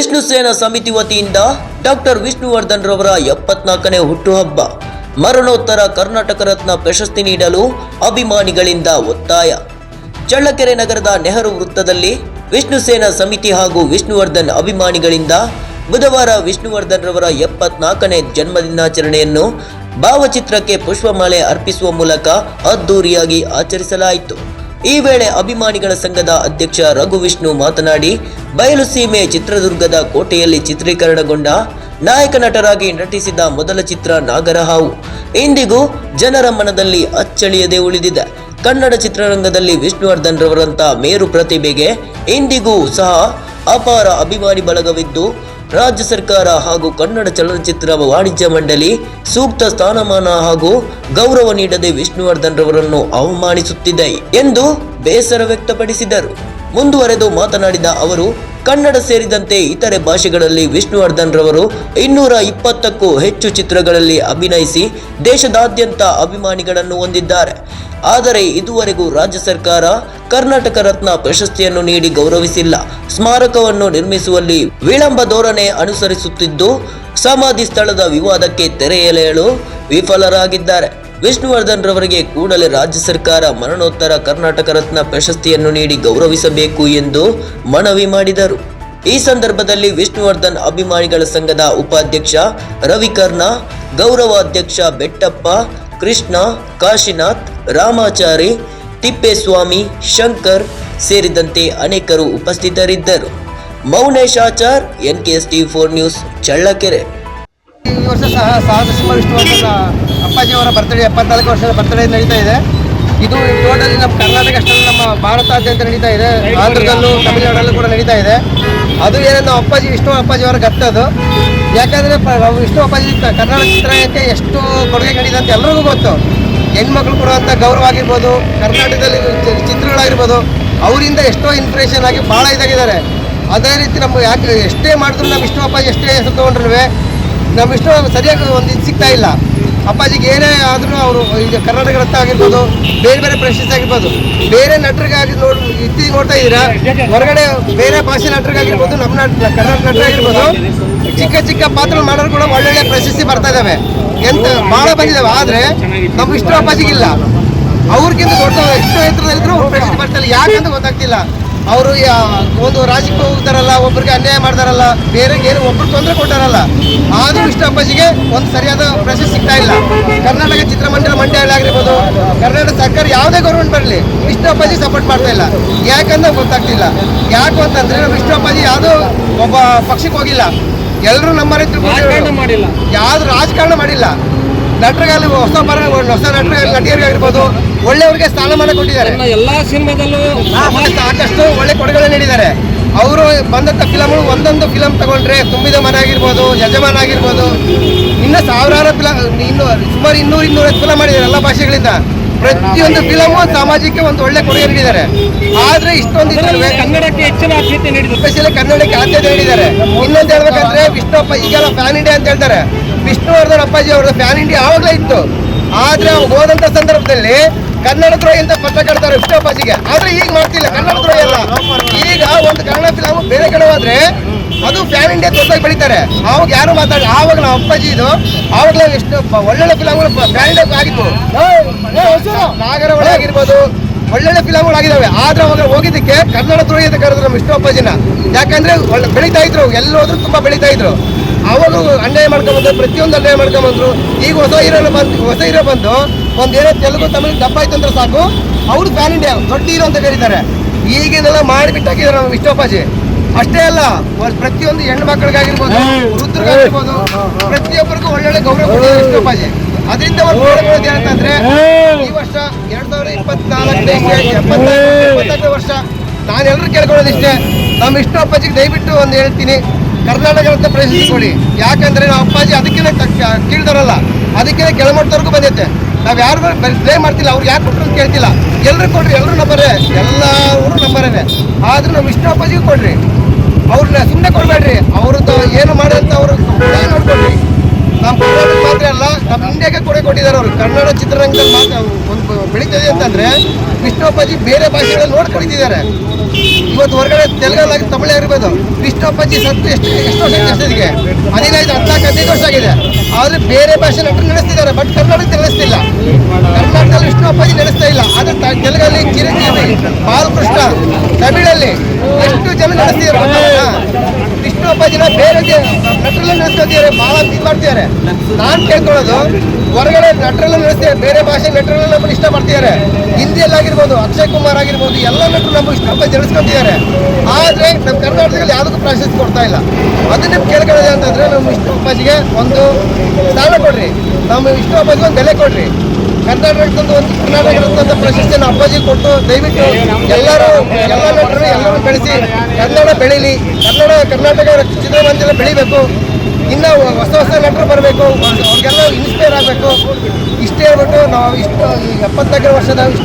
ವಿಷ್ಣು ಸೇನಾ ಸಮಿತಿ ವತಿಯಿಂದ ಡಾಕ್ಟರ್ ವಿಷ್ಣುವರ್ಧನ್ ರವರ ಎಪ್ಪತ್ನಾಲ್ಕನೇ ಹುಟ್ಟುಹಬ್ಬ. ಮರಣೋತ್ತರ ಕರ್ನಾಟಕ ರತ್ನ ಪ್ರಶಸ್ತಿ ನೀಡಲು ಅಭಿಮಾನಿಗಳಿಂದ ಒತ್ತಾಯ. ಚಳ್ಳಕೆರೆ ನಗರದ ನೆಹರು ವೃತ್ತದಲ್ಲಿ ವಿಷ್ಣು ಸೇನಾ ಸಮಿತಿ ಹಾಗೂ ವಿಷ್ಣುವರ್ಧನ್ ಅಭಿಮಾನಿಗಳಿಂದ ಬುಧವಾರ ವಿಷ್ಣುವರ್ಧನ್ ರವರ ಎಪ್ಪತ್ನಾಲ್ಕನೇ ಜನ್ಮದಿನಾಚರಣೆಯನ್ನು ಭಾವಚಿತ್ರಕ್ಕೆ ಪುಷ್ಪಮಾಲೆ ಅರ್ಪಿಸುವ ಮೂಲಕ ಅದ್ದೂರಿಯಾಗಿ ಆಚರಿಸಲಾಯಿತು. ಈ ವೇಳೆ ಅಭಿಮಾನಿಗಳ ಸಂಘದ ಅಧ್ಯಕ್ಷ ರಘು ವಿಷ್ಣು ಮಾತನಾಡಿ, ಬಯಲು ಸೀಮೆ ಚಿತ್ರದುರ್ಗದ ಕೋಟೆಯಲ್ಲಿ ಚಿತ್ರೀಕರಣಗೊಂಡ ನಾಯಕ ನಟರಾಗಿ ನಟಿಸಿದ ಮೊದಲ ಚಿತ್ರ ನಾಗರಹಾವು. ಇಂದಿಗೂ ಜನರ ಮನದಲ್ಲಿ ಅಚ್ಚಳಿಯದೆ ಉಳಿದಿದೆ. ಕನ್ನಡ ಚಿತ್ರರಂಗದಲ್ಲಿ ವಿಷ್ಣುವರ್ಧನ್ ರವರಂತ ಮೇರು ಪ್ರತಿಭೆಗೆ ಇಂದಿಗೂ ಸಹ ಅಪಾರ ಅಭಿಮಾನಿ ಬಳಗವಿದ್ದು ರಾಜ್ಯ ಸರ್ಕಾರ ಹಾಗೂ ಕನ್ನಡ ಚಲನಚಿತ್ರ ವಾಣಿಜ್ಯ ಮಂಡಳಿ ಸೂಕ್ತ ಸ್ಥಾನಮಾನ ಹಾಗೂ ಗೌರವ ನೀಡದೆ ವಿಷ್ಣುವರ್ಧನ್ ರವರನ್ನು ಅವಮಾನಿಸುತ್ತಿದೆ ಎಂದು ಬೇಸರ ವ್ಯಕ್ತಪಡಿಸಿದರು. ಮುಂದುವರೆದು ಮಾತನಾಡಿದ ಅವರು, ಕನ್ನಡ ಸೇರಿದಂತೆ ಇತರೆ ಭಾಷೆಗಳಲ್ಲಿ ವಿಷ್ಣುವರ್ಧನ್ ರವರು ಇನ್ನೂರ ಇಪ್ಪತ್ತಕ್ಕೂ ಹೆಚ್ಚು ಚಿತ್ರಗಳಲ್ಲಿ ಅಭಿನಯಿಸಿ ದೇಶದಾದ್ಯಂತ ಅಭಿಮಾನಿಗಳನ್ನು ಹೊಂದಿದ್ದಾರೆ. ಆದರೆ ಇದುವರೆಗೂ ರಾಜ್ಯ ಸರ್ಕಾರ ಕರ್ನಾಟಕ ರತ್ನ ಪ್ರಶಸ್ತಿಯನ್ನು ನೀಡಿ ಗೌರವಿಸಿಲ್ಲ. ಸ್ಮಾರಕವನ್ನು ನಿರ್ಮಿಸುವಲ್ಲಿ ವಿಳಂಬ ಧೋರಣೆ ಅನುಸರಿಸುತ್ತಿದ್ದು, ಸಮಾಧಿ ಸ್ಥಳದ ವಿವಾದಕ್ಕೆ ತೆರೆ ಎಳೆಯಲು ವಿಫಲರಾಗಿದ್ದಾರೆ. ವಿಷ್ಣುವರ್ಧನ್ ರವರಿಗೆ ಕೂಡಲೇ ರಾಜ್ಯ ಸರ್ಕಾರ ಮರಣೋತ್ತರ ಕರ್ನಾಟಕ ರತ್ನ ಪ್ರಶಸ್ತಿಯನ್ನು ನೀಡಿ ಗೌರವಿಸಬೇಕು ಎಂದು ಮನವಿ ಮಾಡಿದರು. ಈ ಸಂದರ್ಭದಲ್ಲಿ ವಿಷ್ಣುವರ್ಧನ್ ಅಭಿಮಾನಿಗಳ ಸಂಘದ ಉಪಾಧ್ಯಕ್ಷ ರವಿಕರ್ಣ, ಗೌರವಾಧ್ಯಕ್ಷ ಬೆಟ್ಟಪ್ಪ, ಕೃಷ್ಣ, ಕಾಶಿನಾಥ್, ರಾಮಾಚಾರಿ ತಿಪ್ಪೇಸ್ವಾಮಿ, ಶಂಕರ್ ಸೇರಿದಂತೆ ಅನೇಕರು ಉಪಸ್ಥಿತರಿದ್ದರು. Mounesh Achar S T four news, Challakere. ಈ ವರ್ಷ ಸಹ ಸಿಂಹ ಅಪ್ಪಾಜಿ ಅಪ್ಪಾಜಿಯವರ ಬರ್ತಡೇ ಎಪ್ಪತ್ನಾಲ್ಕು ವರ್ಷದ ಬರ್ತಡೇ ನಡೀತಾ ಇದೆ. ಇದು ಟೋಟಲಿ ನಮ್ಮ ಕರ್ನಾಟಕ ಅಷ್ಟೇ ನಮ್ಮ ಭಾರತಾದ್ಯಂತ ನಡೀತಾ ಇದೆ. ಆಂಧ್ರದಲ್ಲೂ ತಮಿಳುನಾಡಲ್ಲೂ ಕೂಡ ನಡೀತಾ ಇದೆ. ಅದು ಏನಂದ್ರೆ ನಾವು ಅಪ್ಪಾಜಿ, ವಿಷ್ಣು ಅಪ್ಪಾಜಿಯವರ ಗತ್ತದು ಯಾಕಂದರೆ ವಿಷ್ಣು ಅಪ್ಪಾಜಿ ಕರ್ನಾಟಕ ಚಿತ್ರರಂಗಕ್ಕೆ ಎಷ್ಟು ಕೊಡುಗೆ ನೀಡಿದೆ ಅಂತ ಎಲ್ಲರಿಗೂ ಗೊತ್ತು. ಹೆಣ್ಮಕ್ಳು ಕೊಡುವಂಥ ಗೌರವ ಆಗಿರ್ಬೋದು, ಕರ್ನಾಟಕದಲ್ಲಿ ಚಿತ್ರಗಳಾಗಿರ್ಬೋದು ಅವರಿಂದ ಎಷ್ಟೋ ಇನ್ಸ್ಪಿರೇಷನ್ ಆಗಿ ಭಾಳ ಇದಾಗಿದ್ದಾರೆ. ಅದೇ ರೀತಿ ನಮ್ಮ ಯಾಕೆ ಎಷ್ಟೇ ಮಾಡಿದ್ರು ನಮ್ಮ ವಿಷ್ಣು ಅಪ್ಪಾಜಿ ಎಷ್ಟೇ ಹೆಸರು ತೊಗೊಂಡ್ರು ನಮ್ಮ ಇಷ್ಟು ಸರಿಯಾಗಿ ಒಂದು ಇದು ಸಿಗ್ತಾ ಇಲ್ಲ. ಅಪ್ಪಾಜಿಗೆ ಏನೇ ಆದರೂ ಅವರು ಈಗ ಕರ್ನಾಟಕ ರತ್ನ ಆಗಿರ್ಬೋದು, ಬೇರೆ ಬೇರೆ ಪ್ರಶಸ್ತಿ ಆಗಿರ್ಬೋದು, ಬೇರೆ ನಟರಿಗಾಗಿ ನೋಡಿ ಇತ್ತೀಚೆಗೆ ನೋಡ್ತಾ ಇದ್ದೀರಾ, ಹೊರಗಡೆ ಬೇರೆ ಭಾಷೆ ನಟರಿಗಾಗಿರ್ಬೋದು, ನಮ್ಮ ಕರ್ನಾಟಕ ನಟರಾಗಿರ್ಬೋದು ಚಿಕ್ಕ ಚಿಕ್ಕ ಪಾತ್ರ ಮಾಡೋರು ಕೂಡ ಒಳ್ಳೊಳ್ಳೆ ಪ್ರಶಸ್ತಿ ಬರ್ತಾ ಇದ್ದಾವೆ ಎಂತ ಬಹಳ ಬಂದಿದ್ದಾವೆ ಆದ್ರೆ ನಮ್ಗೆ ಇಷ್ಟು ಅಪ್ಪಾಜಿಗಿಲ್ಲ. ಅವ್ರಿಗಿಂತ ದೊಡ್ಡ ಎಷ್ಟು ಎತ್ತರದಲ್ಲಿದ್ರು ಪ್ರಶಸ್ತಿ ಬರ್ತಾರೆ. ಯಾಕಂತ ಗೊತ್ತಾಗ್ತಿಲ್ಲ. ಅವರು ಒಂದು ರಾಜಕೀಯ ಹೋಗ್ತಾರಲ್ಲ ಒಬ್ಬರಿಗೆ ಅನ್ಯಾಯ ಮಾಡ್ತಾರಲ್ಲ, ಬೇರೆ ಏನು ಒಬ್ರು ತೊಂದರೆ ಕೊಟ್ಟಾರಲ್ಲ, ಆದ್ರೂ ಇಷ್ಟ ಅಪ್ಪಾಜಿಗೆ ಒಂದು ಸರಿಯಾದ ಪ್ರಶಸ್ತಿ ಸಿಗ್ತಾ ಇಲ್ಲ. ಕರ್ನಾಟಕ ಚಿತ್ರಮಂದಿರ ಮಂಡ್ಯ ಆಗಿರ್ಬೋದು, ಕರ್ನಾಟಕ ಸರ್ಕಾರ ಯಾವುದೇ ಗೌರ್ಮೆಂಟ್ ಬರಲಿ ವಿಷ್ಣು ಅಪ್ಪಾಜಿ ಸಪೋರ್ಟ್ ಮಾಡ್ತಾ ಇಲ್ಲ. ಯಾಕಂದ್ರೆ ಗೊತ್ತಾಗ್ತಿಲ್ಲ. ಯಾಕೆ ಅಂತಂದ್ರೆ ವಿಷ್ಣು ಅಪ್ಪಾಜಿ ಯಾವುದೋ ಒಬ್ಬ ಪಕ್ಷಕ್ಕೆ ಹೋಗಿಲ್ಲ. ಎಲ್ಲರೂ ನಮ್ಮ ರೈತರು ಮಾಡಿಲ್ಲ. ಯಾವ್ದು ರಾಜಕಾರಣ ಮಾಡಿಲ್ಲ. ನಟರಿಗಾಗಲಿ ಹೊಸ ಪರ ಹೊಸ ನಟರಿಗಾಗಲಿ ನಟಿಯರಿಗಾಗಿರ್ಬೋದು ಒಳ್ಳೆಯವರಿಗೆ ಸ್ಥಾನಮಾನ ಕೊಟ್ಟಿದ್ದಾರೆ. ಎಲ್ಲಾ ಸಿನಿಮಾದಲ್ಲೂ ಸಾಕಷ್ಟು ಒಳ್ಳೆ ಕೊಡುಗೆ ನೀಡಿದ್ದಾರೆ. ಅವರು ಬಂದಂಥ ಫಿಲಮ್ಗಳು ಒಂದೊಂದು ಫಿಲಮ್ ತಗೊಂಡ್ರೆ ತುಂಬಿದ ಮನೆ ಆಗಿರ್ಬೋದು ಯಜಮಾನ ಆಗಿರ್ಬೋದು ಇನ್ನೂ ಸಾವಿರಾರು ಫಿಲಮ್ ಇನ್ನು ಸುಮಾರು ಇನ್ನೂರು ಇನ್ನೂರೈದು ಫಿಲಮ್ ಮಾಡಿದ್ದಾರೆ ಎಲ್ಲ ಭಾಷೆಗಳಿಂದ. ಪ್ರತಿಯೊಂದು ಫಿಲಮು ಸಮಾಜಕ್ಕೆ ಒಂದು ಒಳ್ಳೆ ಕೊಡುಗೆ ನೀಡಿದ್ದಾರೆ ಆದ್ರೆ ಇಷ್ಟೊಂದು ಕನ್ನಡಕ್ಕೆ ಹೆಚ್ಚಿನ ಆದ್ಯತೆ ನೀಡಿದ್ರು ಸ್ಪೆಷಲಿ ಕನ್ನಡಕ್ಕೆ ಆದ್ಯತೆ ನೀಡಿದ್ದಾರೆ. ಇನ್ನೊಂದು ಹೇಳ್ಬೇಕಂದ್ರೆ ವಿಷ್ಣುಪ್ಪ ಈಗೆಲ್ಲ ಫ್ಯಾನ್ ಇಂಡಿಯಾ ಅಂತ ಹೇಳ್ತಾರೆ. ವಿಷ್ಣುವರ್ಧನ್ ಅಪ್ಪಾಜಿ ಅವ್ರದ್ದು ಫ್ಯಾನ್ ಇಂಡಿಯಾ ಆವಾಗಲೇ ಇತ್ತು. ಆದ್ರೆ ಹೋದಂತ ಸಂದರ್ಭದಲ್ಲಿ ಕನ್ನಡ ದ್ರೋಹಿಯಿಂದ ಅಂತ ಪತ್ರ ಕಟ್ತಾರೆ ವಿಷ್ಣುಪ್ಪಾಜಿಗೆ ಆದ್ರೆ ಈಗ ಮಾಡ್ತಿಲ್ಲ ಕನ್ನಡ ದ್ರೋಹಿ ಅಲ್ಲ. ಈಗ ಒಂದು ಕನ್ನಡ ಫಿಲಮ್ ಬೇರೆ ಕಡೆ ಹೋದ್ರೆ ಅದು ಫ್ಯಾನ್ ಇಂಡಿಯಾ ದೊಡ್ಡದಾಗಿ ಬೆಳಿತಾರೆ. ಅವಾಗ ಯಾರು ಮಾತಾಡಿ ಆವಾಗ ನಾವು ಅಪ್ಪಾಜಿ ಇದು ಆವಾಗಲೇ ಎಷ್ಟು ಒಳ್ಳೊಳ್ಳೆ ಫಿಲಮ್ಗಳು ಫ್ಯಾನ್ ಇಂಡಿಯಾ ಆಗಿತ್ತು. ನಾಗರ ಆಗಿರ್ಬೋದು ಒಳ್ಳೊಳ್ಳೆ ಫಿಲಮ್ಗಳು ಆಗಿದಾವೆ. ಆದ್ರೆ ಅವಾಗ ಹೋಗಿದ್ದಕ್ಕೆ ಕನ್ನಡ ದ್ರೋಹಿ ಅಂತ ಕರೆದ್ರು ನಮ್ಮ ವಿಷ್ಣು ಅಪ್ಪಾಜಿನ. ಯಾಕಂದ್ರೆ ಒಳ್ಳೆ ಬೆಳೀತಾ ಇದ್ರು ಎಲ್ಲೋದ್ರು ತುಂಬಾ ಬೆಳೀತಾ ಇದ್ರು. ಅವಾಗ ಅನ್ಯಾಯ ಮಾಡ್ಕೊಂಬಂದ್ರು ಪ್ರತಿಯೊಂದು ಅನ್ಯಾಯ ಮಾಡ್ಕೊಂಬಂದ್ರು ಈಗ ಹೊಸ ಹೀರೋ ಬಂದು ಹೊಸ ಹೀರೋ ಬಂದು ಒಂದೇನೋ ತೆಲುಗು ತಮಿಳು ದಪ್ಪ ಆಯ್ತು ಅಂದ್ರೆ ಸಾಕು. ಅವ್ರು ಫ್ಯಾನ್ ಇಂಡಿಯಾ ದೊಡ್ಡ ಹೀರೋ ಅಂತ ಕರೀತಾರೆ. ಈಗಿನೆಲ್ಲ ಮಾಡಿಬಿಟ್ಟಾಕಿದ್ದಾರೆ ನಮ್ಮ ವಿಷ್ಣು ಅಪ್ಪಾಜಿ. ಅಷ್ಟೇ ಅಲ್ಲ ಪ್ರತಿಯೊಂದು ಹೆಣ್ಣು ಮಕ್ಕಳಿಗಾಗಿರ್ಬೋದು ವೃದ್ಧರಿಗಾಗಿರ್ಬೋದು ಪ್ರತಿಯೊಬ್ಬರಿಗೂ ಒಳ್ಳೊಳ್ಳೆ ಗೌರವ ಕೊಡೋದು ಅದರಿಂದ ಒಂದು ನೋಡಬಹುದು ಏನಂತಂದ್ರೆ ಈ ವರ್ಷ ಎರಡ್ ಸಾವಿರದ ಇಪ್ಪತ್ನಾಲ್ಕನೇ ಎಪ್ಪತ್ತೈದು ವರ್ಷ ನಾನು ಎಲ್ಲರೂ ಕೇಳ್ಕೊಳ್ಳೋದಿಷ್ಟೇ. ನಮ್ಮ ಇಷ್ಟ ಅಪ್ಪಾಜಿಗೆ ದಯವಿಟ್ಟು ಒಂದು ಹೇಳ್ತೀನಿ ಕರ್ನಾಟಕ ಅಂತ ಪ್ರಶಸ್ತಿ ಕೊಡಿ ಯಾಕಂದ್ರೆ ನಾವು ಅಪ್ಪಾಜಿ ಅದಕ್ಕೆ ಕೀಳ್ದವರಲ್ಲ ಅದಕ್ಕೆ ಕೆಳಮಟ್ಟದವರೆಗೂ ಬಂದೈತೆ ನಾವು ಯಾರು ಪ್ಲೇ ಮಾಡ್ತಿಲ್ಲ ಅವ್ರು ಯಾಕೆ ಕೊಟ್ಟರು ಅಂತ ಕೇಳ್ತಿಲ್ಲ. ಎಲ್ಲರೂ ಕೊಡ್ರಿ ಎಲ್ಲರೂ ನಂಬರೇ ಎಲ್ಲರೂ ನಂಬರೇನೆ. ಆದ್ರೂ ನಮ್ಮ ಇಷ್ಟು ಅಪ್ಪಾಜಿಗೂ ಕೊಡ್ರಿ. ಅವ್ರನ್ನ ಸುಮ್ಮನೆ ಕೊಡಬೇಡ್ರಿ. ಅವ್ರದ್ದು ಏನು ಮಾಡಿದಂತ ಅವರು ನೋಡ್ಕೊಡ್ರಿ ನಮ್ಮ ಕರ್ನಾಟಕ ಮಾತ್ರ ಅಲ್ಲ ನಮ್ಮ ಇಂಡಿಯಾಗೆ ಕೊಡೆ ಕೊಟ್ಟಿದ್ದಾರೆ ಅವರು. ಕನ್ನಡ ಚಿತ್ರರಂಗದಲ್ಲಿ ಮಾತ್ರ ಒಂದು ಬೆಳೀತದೆ ಅಂತಂದ್ರೆ ಕೃಷ್ಣಪ್ಪಾಜಿ ಬೇರೆ ಭಾಷೆಗಳಲ್ಲಿ ನೋಡ್ಕೊಂಡಿದ್ದಾರೆ ಇವತ್ತು ಹೊರಗಡೆ ತೆಲುಗಲ್ಲಾಗಿ ತಮಿಳೇ ಇರ್ಬೋದು ವಿಷ್ಣು ಅಪ್ಪಾಜಿ ಸತ್ತು ಎಷ್ಟು ಎಷ್ಟು ವರ್ಷ ಹದಿನೈದು, ಹದಿನಾಲ್ಕು, ಹದಿನೈದು ವರ್ಷ ಆಗಿದೆ. ಆದ್ರೆ ಬೇರೆ ಭಾಷೆ ನಟರು ನಡೆಸ್ತಿದ್ದಾರೆ ಬಟ್ ಕರ್ನಾಟಕ ನಡೆಸ್ತಿಲ್ಲ ಕರ್ನಾಟಕದಲ್ಲಿ ವಿಷ್ಣು ಅಪ್ಪಾಜಿ ನಡೆಸ್ತಾ ಇಲ್ಲ. ಆದ್ರೆ ತೆಲುಗಲ್ಲಿ ಚಿರಂಜೀವಿ ಬಾಲಕೃಷ್ಣ, ತಮಿಳಲ್ಲಿ ಎಷ್ಟು ಜನ ನಡೆಸ್ತಿದ್ದಾರೆ ಗೊತ್ತಾ? ಜನ ಬೇರೆ ನಟರೆಲ್ಲ ನಡೆಸ್ಕೊತಿದ್ದಾರೆ, ಬಹಳ ಇದು ಮಾಡ್ತಿದ್ದಾರೆ. ನಾನ್ ಕೇಳ್ಕೊಳ್ಳೋದು, ಹೊರಗಡೆ ನಟರೆಲ್ಲ ನಡೆಸ್ತಾರೆ ಬೇರೆ ಭಾಷೆ ನಟರೆಲ್ಲ ನಮ್ಮನ್ನು ಇಷ್ಟಪಡ್ತಿದ್ದಾರೆ. ಹಿಂದಿಯಲ್ಲಾಗಿರ್ಬೋದು ಅಕ್ಷಯ್ ಕುಮಾರ್ ಆಗಿರ್ಬೋದು, ಎಲ್ಲ ನಟರು ನಮ್ಮ ಇಷ್ಟ ಅಪ್ಪಾಜಿ ಆದರೆ ಆದ್ರೆ ನಮ್ಮ ಕರ್ನಾಟಕದಲ್ಲಿ ಯಾವುದಕ್ಕೂ ಪ್ರಾಶಸ್ತಿ ಕೊಡ್ತಾ ಇಲ್ಲ. ಅದನ್ನೇ ಕೇಳ್ಕೊಳ್ಳೋದು ಅಂತಂದ್ರೆ, ನಮ್ಮ ವಿಷ್ಣು ಒಂದು ಸ್ಥಾನ ಕೊಡ್ರಿ. ನಮ್ಮ ವಿಷ್ಣು ಒಂದು ಬೆಲೆ ಕೊಡ್ರಿ. ಕರ್ನಾಟಕದ ಒಂದು ಕರ್ನಾಟಕದ ಪ್ರಶಸ್ತಿಯನ್ನು ಅಪ್ಪಾಜಿ ಕೊಟ್ಟು ದಯವಿಟ್ಟು ಎಲ್ಲರೂ ಎಲ್ಲ ನಟರು ಎಲ್ಲರೂ ಬೆಳೆಸಿ, ಕನ್ನಡ ಬೆಳೀಲಿ, ಕನ್ನಡ, ಕರ್ನಾಟಕ ಚಿತ್ರಮಂದಿರ ಬೆಳಿಬೇಕು. ಇನ್ನು ಹೊಸ ಹೊಸ ನಟರು ಬರಬೇಕು. ಅವ್ರಿಗೆಲ್ಲ ಇನ್ಸ್ಪೈರ್ ಆಗಬೇಕು. ಇಷ್ಟೇ ಹೇಳ್ಬಿಟ್ಟು ನಾವು ಇಷ್ಟು ಎಪ್ಪತ್ನಾಲ್ಕು ವರ್ಷದ